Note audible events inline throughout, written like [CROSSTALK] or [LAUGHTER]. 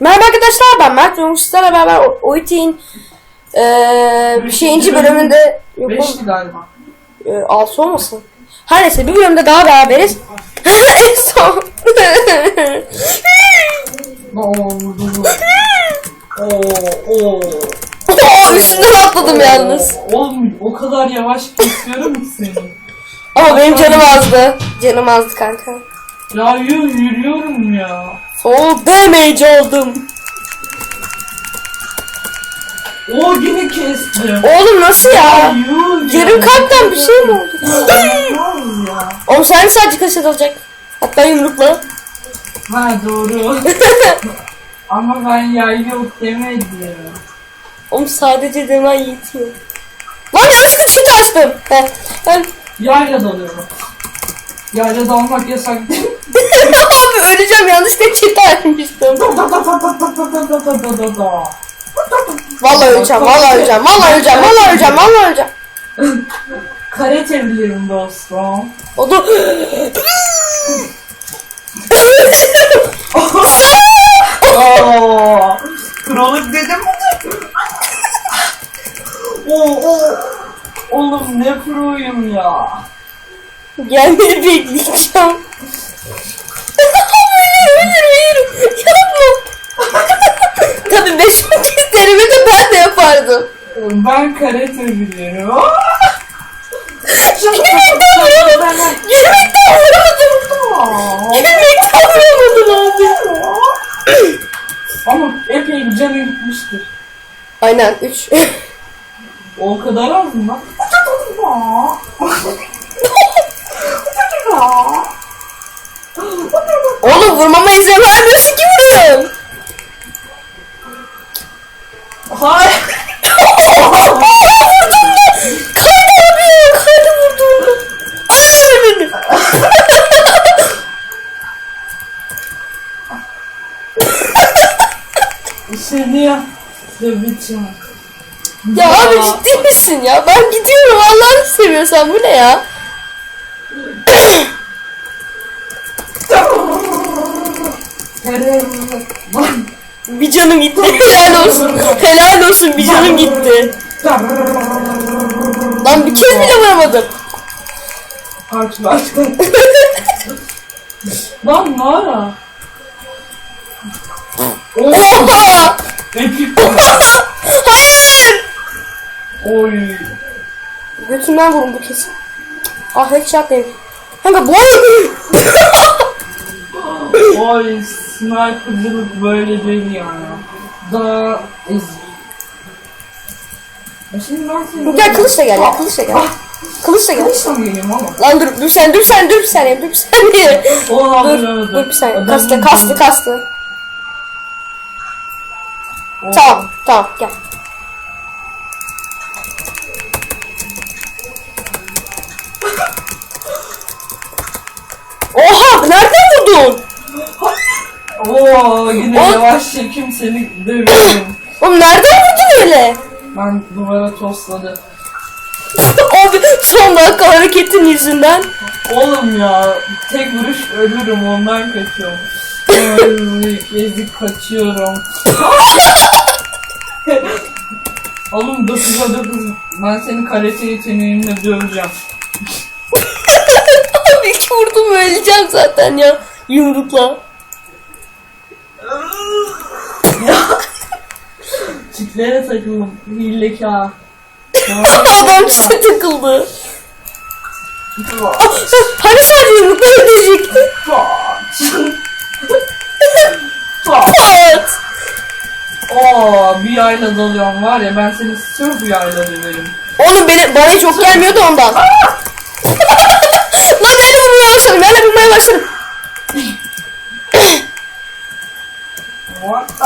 Merhaba arkadaşlar ben Mert ve sizlerle beraber eee bir şeyinci bölümünde Beşti galiba. e, altı olmasın. Her neyse bir bölümde daha beraberiz. [LAUGHS] en son. Oo. Oo, oo. Üstünden atladım yalnız. Oğlum o kadar yavaş kesiyorum ki seni. Ama benim canım azdı. Canım azdı kanka. Ya yürü, yürüyorum ya. Soğuk damage oldum. O yine kestim. Oğlum nasıl ya? Yarım kalpten bir şey mi oldu? Oğlum sen sadece kaçırılacak. Hatta yumrukla. Ha doğru. [LAUGHS] Ama ben yay yok demedim. Oğlum sadece demen yetiyor. Lan yanlışlıkla çift açtım. Yayla dalıyorum. Yayla dalmak yasak değil? Abi öleceğim yanlışlıkla çift açmıştım. Vallahi öleceğim, vallahi öleceğim, vallahi öleceğim, vallahi öleceğim, vallahi öleceğim. Kare çeviriyorum dostum. O da... Oo, dedim mi? Oo. Oğlum ne proyum ya. Gelmeyi bekleyeceğim hayır, hayır. Yapma. Tabii beşinci denemede ben de yapardım. Ben karate bilirim. Gülmekten vuramadım. Gülmekten vuramadım. Gülmekten vuramadım abi. Ama epey canı gitmiştir. Aynen 3. O kadar az mı? [LAUGHS] [LAUGHS] Oğlum vurmama izin vermiyorsun ki vuruyorum. Hayır. Kaydı abi. Kaydı vurdum. Ay, Seni ya. Döveceğim. Ya abi ciddi misin ya? Ben gidiyorum Allah'ını seviyorsan bu ne ya? Bir canım gitti. [LAUGHS] Helal olsun. Helal olsun bir canım gitti. Lan bir kez bile vuramadım. Aç. [LAUGHS] Lan. Oo, Oha! epik. [LAUGHS] Hayır! Oy. Götünden vurun bu kesin. Ah headshot değil. Kanka bu Oy snipercılık böyle değil yani. Daha ezik. Ya Şimdi ben seni... Gel kılıçla gel ya kılıçla gel. Kılıçla gel. Kılıçla mı geleyim ama? Lan dur dur sen dur sen dur bir saniye dur bir saniye. [LAUGHS] Oha Dur bilemedim. dur bir saniye. Kastı kastı kastı. Tamam tamam gel. Çekim seni dövüyorum. Oğlum nereden vurdun öyle? Ben duvara tosladı. [LAUGHS] Abi son dakika hareketin yüzünden. Oğlum ya tek vuruş ölürüm ondan kaçıyorum. Ezik kaçıyorum. [LAUGHS] Oğlum 9'a 9 ben senin karate yeteneğinle döveceğim. [LAUGHS] Abi iki vurdum öleceğim zaten ya. Yumrukla. Çitlere takıldım. Hilekâr. [LAUGHS] Adam çiğ takıldı. Hani sadece yumrukla ödeyecekti? Pat. Oo [LAUGHS] bir yayla dalıyorum var ya ben seni sırf yayla döverim. Oğlum beni, bana hiç ok gelmiyordu ondan. [LAUGHS] Lan de vurmaya başladım. Ben de vurmaya başladım. What the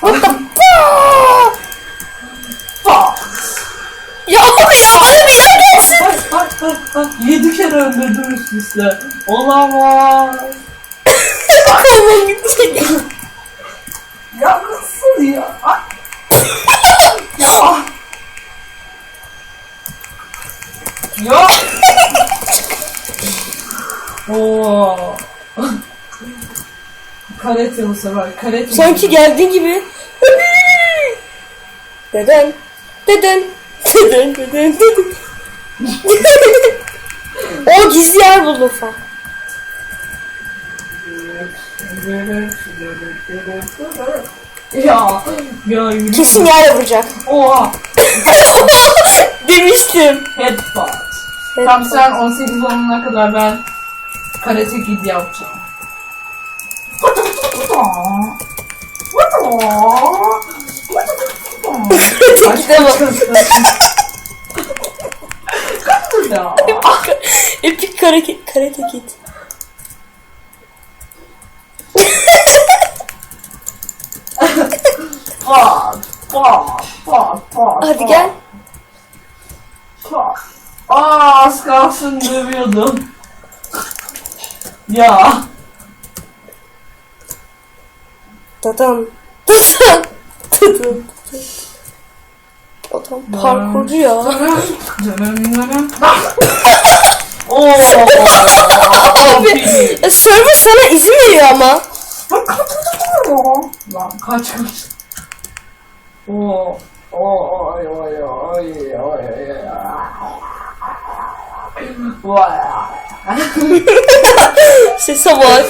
What the fuck? Ya ya bana bela gelsin. Bak bak bak bak yedi kere öldürdüm üst üste. Olamaz. [LAUGHS] Kafam gitti. Ya nasıl ya? Ay. [LAUGHS] ya. Ya. [LAUGHS] Oo. Karate bu sefer. Karate. Sanki geldiği gibi. Deden. Deden. Deden. Deden. Deden. o gizli yer buldum falan. Ya. Ya yürü. Kesin yere vuracak. Oha. [LAUGHS] Demiştim. Headbutt. Tam sen 18 olana kadar ben karate kid yapacağım. Tekide bak. Ya. Epik karate, karate kid. Pat, pat, pat, pat. Hadi gel. Pat. Aa az kalsın dövüyordum. Ya. Dadan. Dadan. Dadan. Adam parkurcu ya. Oo. Abi e, server sana izin veriyor ama. Lan kaç kaç. Oo. Oo, oy oy oy oy oy. Vay. Sese bak.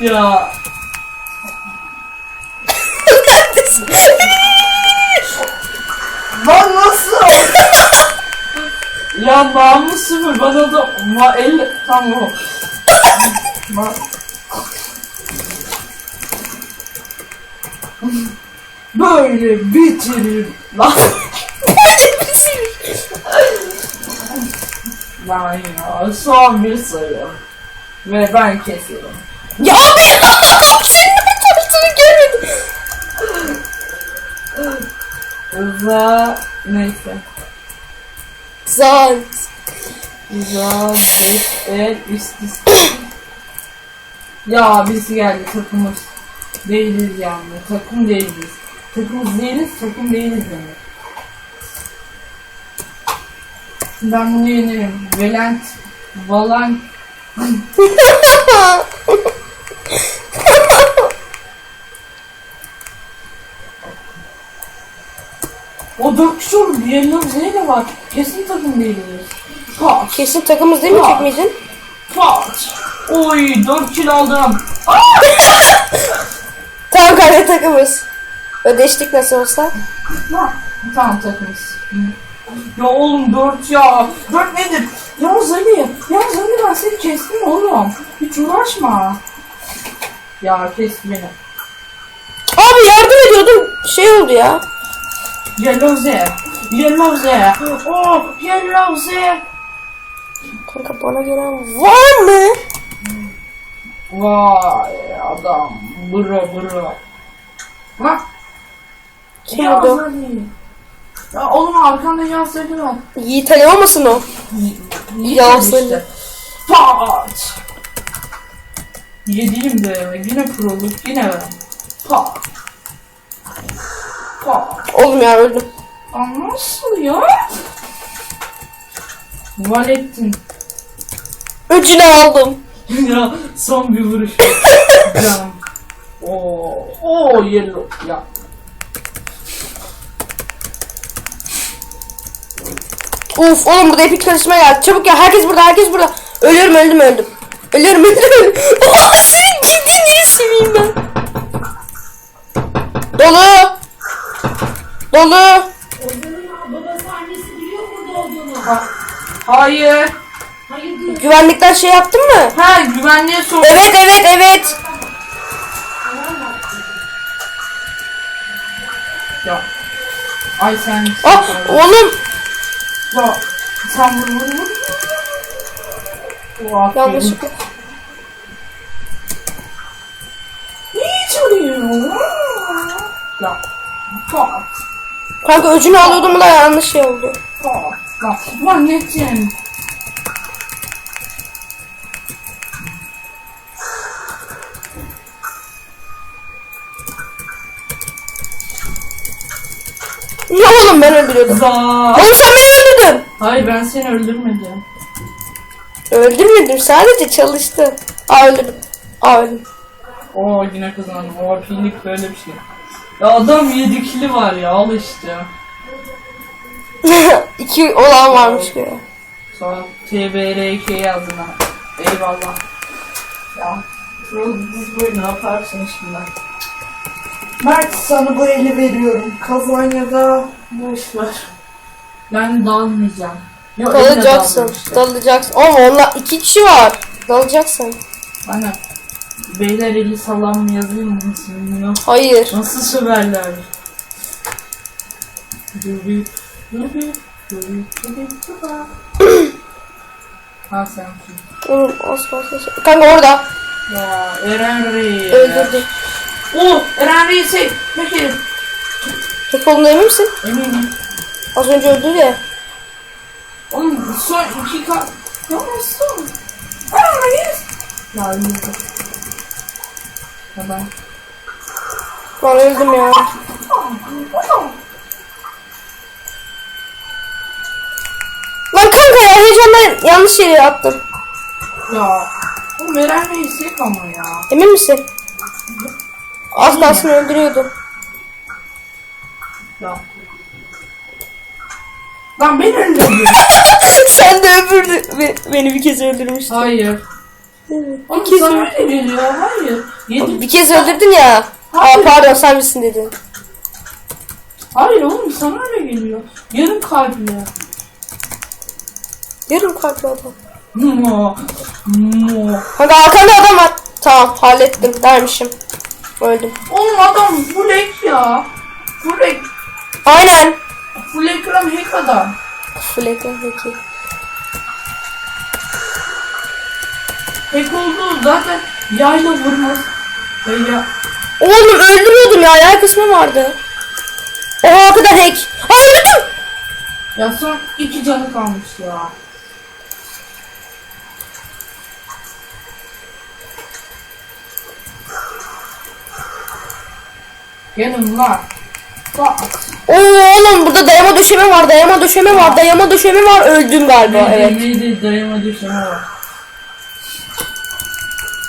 Ya. Lan nasıl? ya namus sıfır bana da ma el tam o. Ma Böyle bitirir lan. Lan ya son bir sayı. Ve ben kesiyorum. ya abi. Senin yaptığını Za neyse. Zan. Za beş el üst üste. Ya birisi geldi takımız. Değiliz yani. Takım değiliz. Takımız değiliz, takım değiliz demek. Ben bunu yenerim. Valent, Valent, [LAUGHS] o dört kişi olur. Diğerinin neyle var? Kesin takım değiliz. Pat, Kesin takımız değil mi pat. Oy dört kill aldım. [LAUGHS] Tamam kanka takımız. Ödeştik nasıl olsa. Tamam takımız. Ya oğlum dört ya. Dört nedir? Yalnız Ali. Yalnız Ali ben seni kestim oğlum. Hiç uğraşma. Ya kes beni. Abi yardım ediyordum. Şey oldu ya. Yellow Z. Yellow Z. Oh Yellow Z. Kanka bana gelen var mı? Vay adam. Bro bro. Bak. Kim oldu? Ali. Ya oğlum arkanda Ali var. Yiğit Ali olmasın o? Ali. işte. Pat. Yediğim de yine proluk yine ben. Pat. Pat. Oğlum ya öldüm. Nasıl ya? Valettin. Öcünü aldım. [LAUGHS] ya son bir vuruş. [LAUGHS] Canım. Oo, oo yellow. Ya. Uf oğlum burada epik çalışma geldi. Çabuk ya herkes burada herkes burada. Ölüyorum öldüm öldüm. Ölüyorum öldüm öldüm. [LAUGHS] Oh senin bildiğin yeri seveyim ben. Dolu. Dolu. Babası annesi biliyor burada olduğunu. Ha, hayır. Hayır diyor. Güvenlikten şey yaptın mı? Ha güvenliğe sor. Evet evet evet. Ya. Ay sen. Ah oğlum. Ya, sen vur vur vur. Oh. Yanlışlıkla. Hiç vuruyor. Ya. Pat. Kanka öcünü alıyordum da yanlış şey oldu. Pat. Lan, lan Metin. Ya oğlum ben öldürüyordum. Za. Oğlum sen beni öldürdün. Hayır ben seni öldürmedim. Öldürmedim sadece çalıştım. Aa öldürdüm. Aa öldüm. Oo yine kazandım. O pillik böyle bir şey. Ya adam 7 kili var ya al işte. [LAUGHS] İki olan varmış ki. Sonra TBRK yazdım ha. Eyvallah. Ya Troll biz böyle ne yaparsın şimdi? Mert sana bu eli veriyorum. Kazan ya da boş ver. Ben dalmayacağım. Yok, Dalacaksın. Dalacaksın. Ama onlar iki kişi var. Dalacaksın. Aynen. Beyler eli salam mı yazayım mı? Bilmiyorum. Hayır. Nasıl söverler? Dubi, dubi, dubi, dubi, duba. Ha sen kim? Oğlum az fazla. Kanka orada. Ya Eren Reis. Öldürdü. Oh Eren Reis'i. Peki. Tek olduğuna emin misin? Eminim. Az önce öldü ya. Oğlum son iki kat. Ya son. Eren Reis. Ya yürü. Ya ben. Öldüm ya. Lan kanka ya heyecandan yanlış yere attım. Ya. Eren Reis yok ama ya. Emin misin? Az kalsın öldürüyordum. Ya. Lan beni öldürdün. [LAUGHS] Sen de. Be- Beni bir kez öldürmüştün. Hayır. Evet, Oğlum kez, sana öyle geliyor. Hayır. Yedi. bir kez öldürdün ya. Aa Hayır. pardon sen misin dedin. Hayır oğlum sana öyle geliyor. Yarım kalple. Yarım kalpli adam. Mo. Mo. Kanka arkanda adam var. Tamam hallettim dermişim. Öldüm. Oğlum adam full ek ya. Full ek. Aynen. Full ekran hack adam. Full ekran peki. Hack oldu zaten yayla vurmaz. Ya, Oğlum öldürüyordum ya. Yer kısmı vardı. Oha o kadar hack. Aa öldürdüm. ya son iki canı kalmış ya. Gelin lan. Bak. Oo oğlum burada dayama döşeme var. Dayama döşeme var. Dayama döşeme var. Öldüm galiba. Evet. Neydi dayıma düşeme var.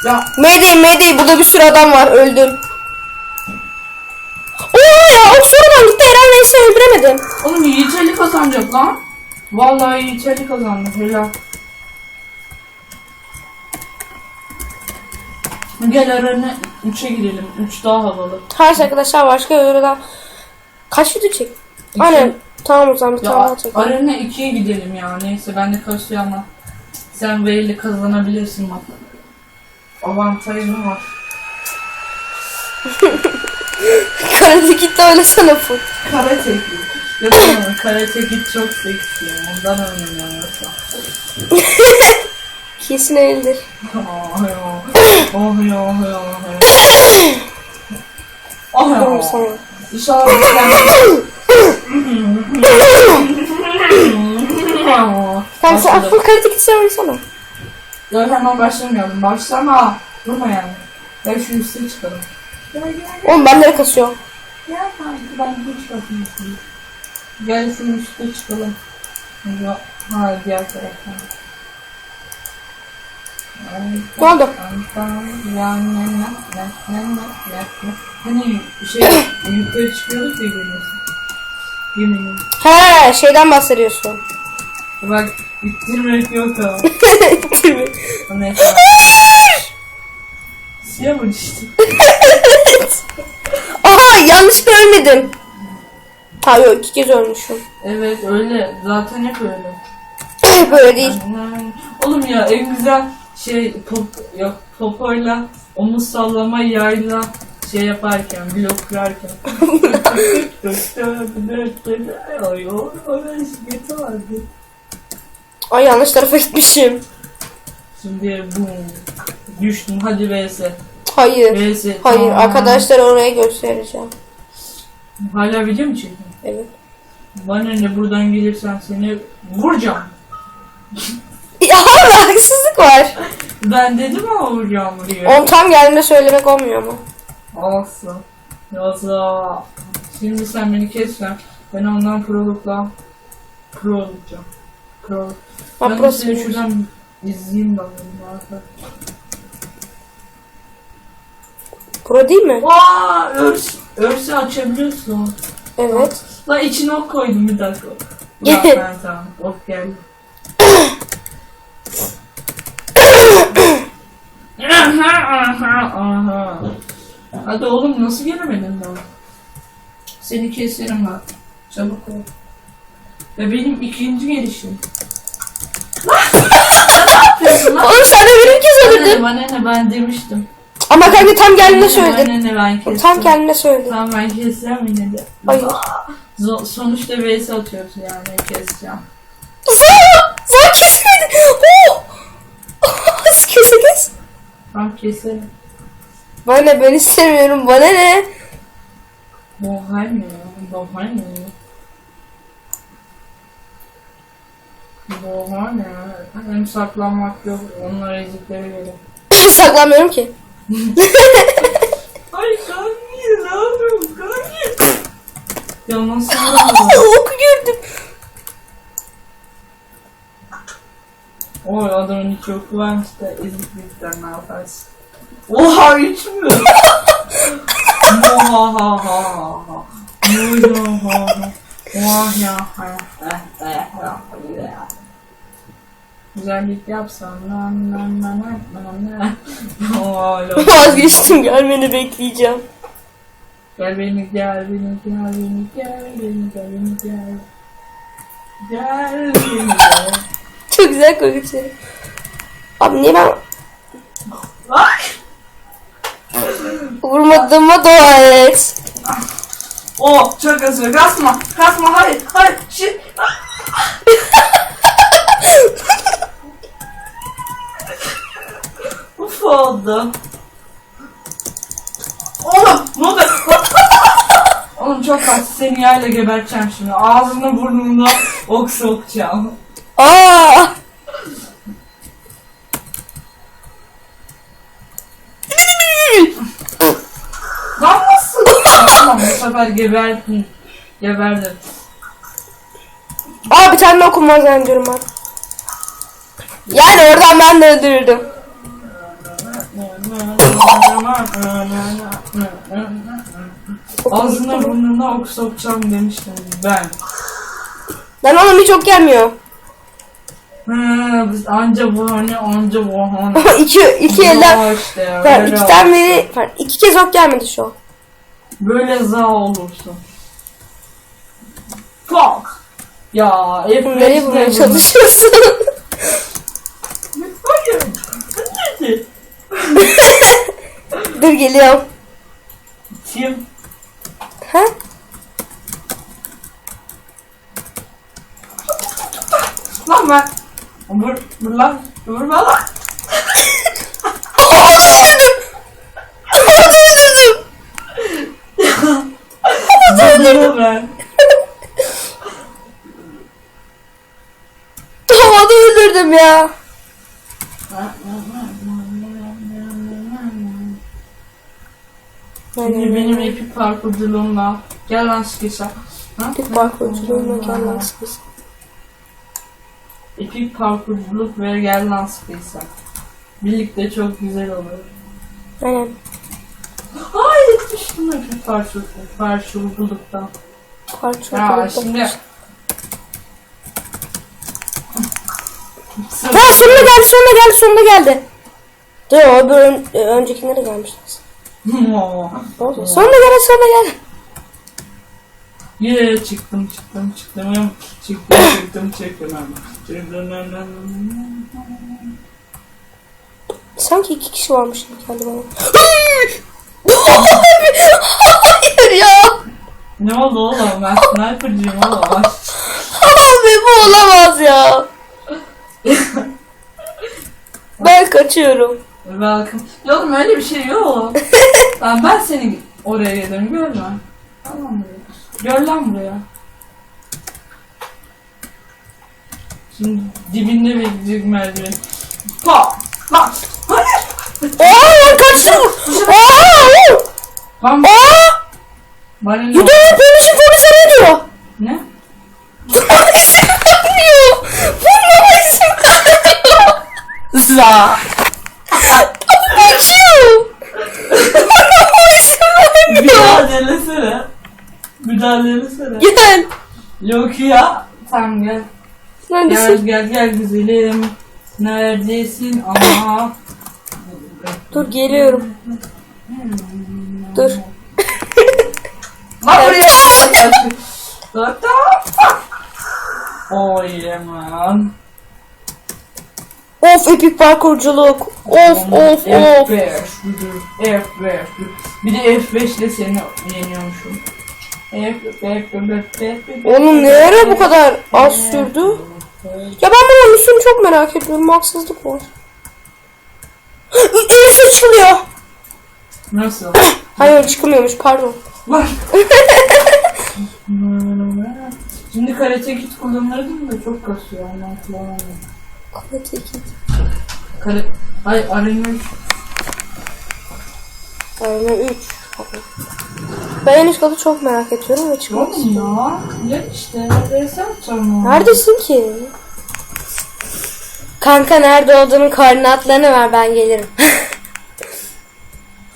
Ya Mayday Mayday burada bir sürü adam var. Öldüm. Oo ya ok sonradan gitti. Eren Reis'i öldüremedim. oğlum Yiğiteli kazanacak lan. Vallahi Yiğiteli kazandı helal. Gel arana 3'e girelim. 3 daha havalı. Hayır arkadaşlar başka öğreden kaç video çek? Aynen. Tamam o zaman bir tane daha çek. arena 2'ye gidelim ya. Neyse ben de kasıyor ama. Sen V ile kazanabilirsin bak. Avantajım var. [LAUGHS] Karate gitti oynasana full. Karate Kid. Ya tamam Karate Kid çok seksi. Ondan oynuyorum yoksa. [LAUGHS] Kesin öyledir. Oh ya. Oh ya oh ya oh ya. Oh ya. İnşallah beklenmedim. Tamam sen [LAUGHS] full karate gitti oynasana. Ya hemen başlamayalım. Başlama. Durma yani. Gel şu üstüne çıkalım. Oğlum ben nereye kasıyorum? Gel kanka ben hiç bakmıyorsun. Gel şunun üstüne çıkalım. Ya, ha diğer taraftan. Ne oldu? Hani şey yukarı çıkıyorduk ya He şeyden bahsediyorsun. Bak ittirmek yok ha. O ne? Siyah mı işte? Aha yanlışlıkla ölmedim. Ha yok iki kez ölmüşüm. Evet öyle. Zaten hep öyle. Böyle değil. Oğlum ya en güzel şey pop, yok, popoyla omuz sallama yayla şey yaparken blok kurarken. Ay o öyle şiddeti vardı. Ay yanlış tarafa gitmişim. Şimdi boom. Düştüm hadi vs. Hayır. Vs. Hayır Tamam. arkadaşlar oraya göstereceğim. Hala video mu çekiyorsun? Evet. Bana ne buradan gelirsen seni vuracağım. Ya haksızlık var. Ben dedim ama vuracağım buraya. On tam geldiğinde söylemek olmuyor mu? Olsun. Yoksa şimdi sen beni kessen ben ondan prolukla pro olacağım. Pro. Ha, Ben de seni şuradan izleyeyim. Pro değil mi? Vaa örs. Örsü açabiliyorsun. Evet. La içine ok koydum bir dakika. [LAUGHS] Bak ben tamam. Ok geldi. aha aha aha. Hadi oğlum nasıl gelemedin daha? Seni keserim bak. Çabuk ol. Ve benim ikinci gelişim. [LAUGHS] Oğlum sen de benimki söyledin. bana ne ben demiştim. Ama kanka tam geldiğinde söyledin. Bana ne ben kestim. Tam geldiğinde söyledin. Tamam ben keseceğim yine de. Hayır. Zo- sonuçta vs atıyoruz yani keseceğim. Zaa! Zaa kesmedi. Oo! [LAUGHS] Kese kes. Ben keserim. Bana ben istemiyorum. Bana ne? Bohay mı? Bohay mı Bohay ne? Hem saklanmak yok. Onlar eziklere göre. Saklamıyorum ki. [LAUGHS] Ay kanki ne yapıyorsun kanki? Ya nasıl [LAUGHS] vuramıyor? [LAUGHS] Oku gördüm. Oy adamın hiç yok varmış da eziklikten ne yaparsın? Oha hiç mi? Oha ha ha ha ha. Oha ha ha. Oha ya ha ha ha. Güzellik yapsam lan lan lan. Oha lan. Vazgeçtim gelmeni bekleyeceğim. Gel beni gel beni gel beni gel beni gel beni gel. Gel beni gel. Çok güzel konuşuyor. Abi niye ben vurmadığıma dua et. Oh çok özür kasma kasma hayır hayır şi [LAUGHS] oldu. Oğlum ne oldu? [LAUGHS] Oğlum çok kaç seni yayla geberteceğim şimdi. Ağzını burnunu ok sokacağım. Aa! Lan nasıl? tamam bu sefer gebertin. Geberdim. Aa bir tane de okunmaz zannediyorum ben. Yani oradan ben de öldürürdüm. Ağzına burnuna ok sokacağım demiştim ben. Ben oğlum hiç ok gelmiyor. Ha, biz anca bu hani anca bu hani. [LAUGHS] iki, iki elden. İşte ya, iki tane beri, iki kez ok gelmedi şu an. böyle za olursun. Fuck. Ya hep Nereye bulmaya çalışıyorsun? Hayır. Hadi. [LAUGHS] Dur geliyorum. Kim? Ha? Lan ben. Vur, vur lan. Vurma lan. Vurma ben. Havada öldürdüm ya. Şimdi benim epik parkurculuğumla gel lan sıkıysa. Ha? Bir parkurculuğuna gel lan siz. Epik parkurculuk ve gel lan sıkıysa. Birlikte çok güzel olur. Aynen. Ay düştüm epik parkur, parkurculuktan. Ya Parkurculukta. şimdi... Ha sonuna geldi sonuna geldi sonuna geldi. Dur o ön, e, öncekinde de gelmişti. Geldi sonuna geldi. Yeah, çıktım çıktım çıktım çıktım çıktım çıktım çıktım Sanki iki kişi varmış gibi geldi bana. Hayır ya. Ne oldu oğlum ben sniper'cıyım oğlum Abi bu olamaz ya. ben kaçıyorum. Welcome. Ya oğlum öyle bir şey yok. [LAUGHS] ben, ben seni oraya gelirim görme. Tamam mı? Gör lan buraya. Şimdi dibinde bekleyecek merdiven. Pa! Lan! Hayır! Aa kaçtım. Aa! Lan Aa! bana ne Bu da polisin polise ne diyor? Ne? Polise vermiyor. Bununla polise vermiyor. Za. Mücadelesene. Gel. Yok ya. Tamam gel. Gel Neredesin? gel gel güzelim. Neredesin ama? Dur geliyorum. Dur. [LAUGHS] Bak buraya. Dur tamam. Oh yeah man. Of epik parkurculuk. Of of of. F5 budur. F5. Bir de F5 ile seni yeniyormuşum. Oğlum ne ara bu kadar az sürdü? Ya ben bunun üstünü çok merak ediyorum. Haksızlık var. [GASPS] Elif açılıyor. Nasıl? Hayır çıkmıyormuş pardon. Var. [LAUGHS] Şimdi karate kit kullanırdım da çok kasıyor ondan kullanamıyorum. Karate Kid. Kare... Ay arena 3. Arena 3. Ben en üst katı çok merak ediyorum ve çıkmak Oğlum istiyorum. ya. Gel işte. Ya. Neredesin ki? Kanka nerede olduğunun koordinatlarını ver ben gelirim. [LAUGHS]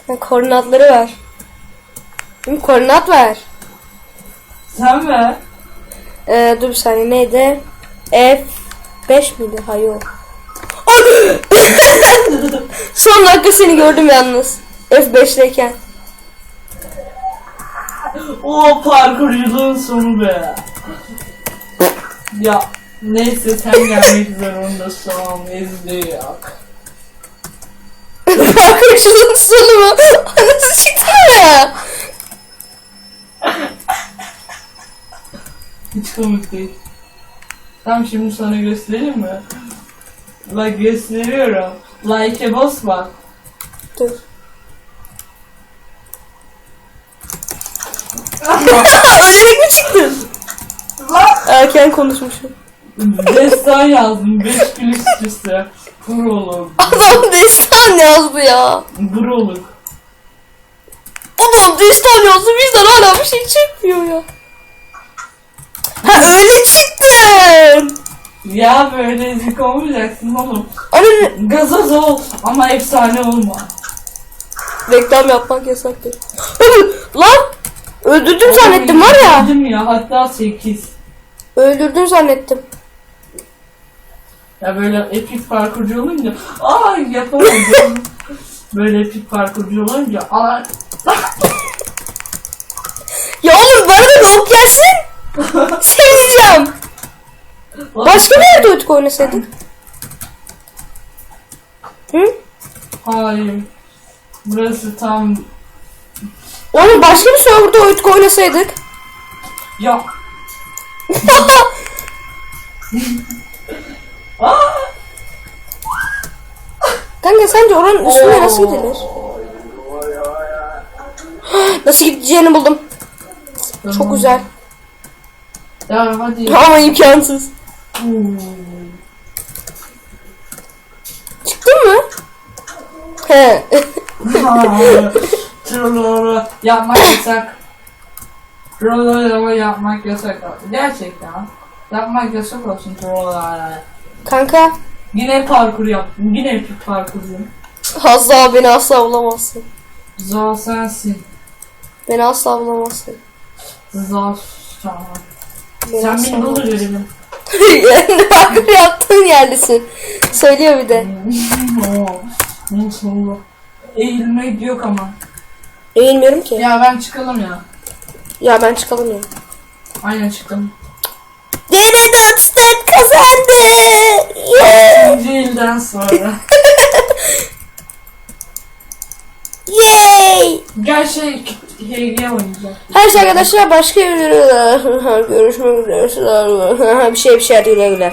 Sen koordinatları ver. Benim koordinat ver. Sen ver. Ee, dur bir saniye neydi? F5 miydi? Hayır. [LAUGHS] Son dakika seni gördüm yalnız. F5'teyken. O parkurculuğun sonu be. ya neyse sen gelmek zorundasın. Ezdi yok. [LAUGHS] Parkurculuğun sonu mu? Anası çıktı ya. Hiç komik değil. Tamam şimdi sana göstereyim mi? Bak gösteriyorum. Like'e bas bak. Dur. Ölerek mi çıktın? Erken konuşmuşum. Destan yazdım. 5 gün üst üste. Prolog. Adam destan yazdı ya. Prolog. Adam destan yazdı bizden hala bir şey çekmiyor ya. Ha öyle çıktın. Ya böyle ezik olmayacaksın oğlum. Anne Gazoz ol ama efsane olma. reklam yapmak yasaktır. [LAUGHS] Lan öldürdüm zannettim var ya. Dedim ya hatta 8. Öldürdüm zannettim. Ya böyle epik parkurcu olunca aa yapamadım. [LAUGHS] böyle epik parkurcu olunca aa Ya oğlum bana da yok gelsin. [LAUGHS] Seveceğim. Başka nerede oyun oynasaydık? Hı? Hayır. Burası tam Oğlum başka bir serverda oyun oynasaydık. [LAUGHS] aa Kanka sence oranın üstüne nasıl gidilir? nasıl gideceğini buldum. Çok güzel. Ya hadi. Ama imkansız. Hmm. Çıktın mı? He. Trollora yapmak yasak. Trollora yapmak yasak. Gerçekten. Yapmak yasak olsun trollora. Kanka Yine parkur yaptım. Yine epik parkurcuyum. asla beni asla bulamazsın. Zor sensin. Beni asla bulamazsın. Zor tamam. Beni Sen asla beni bulur yani [LAUGHS] parkur yaptığın yerdesin. Söylüyor bir de. [LAUGHS] Eğilmek yok ama. Eğilmiyorum ki. Ya ben çıkalım ya. Ya ben çıkalım ya. Aynen çıktım. Dere Dunstan kazandı. Yeah. İkinci ilden sonra. [LAUGHS] Yay. Gel şey HG oynayacak. Her şey arkadaşlar başka videoda [LAUGHS] görüşmek üzere. [LAUGHS] bir şey bir şey güle güle.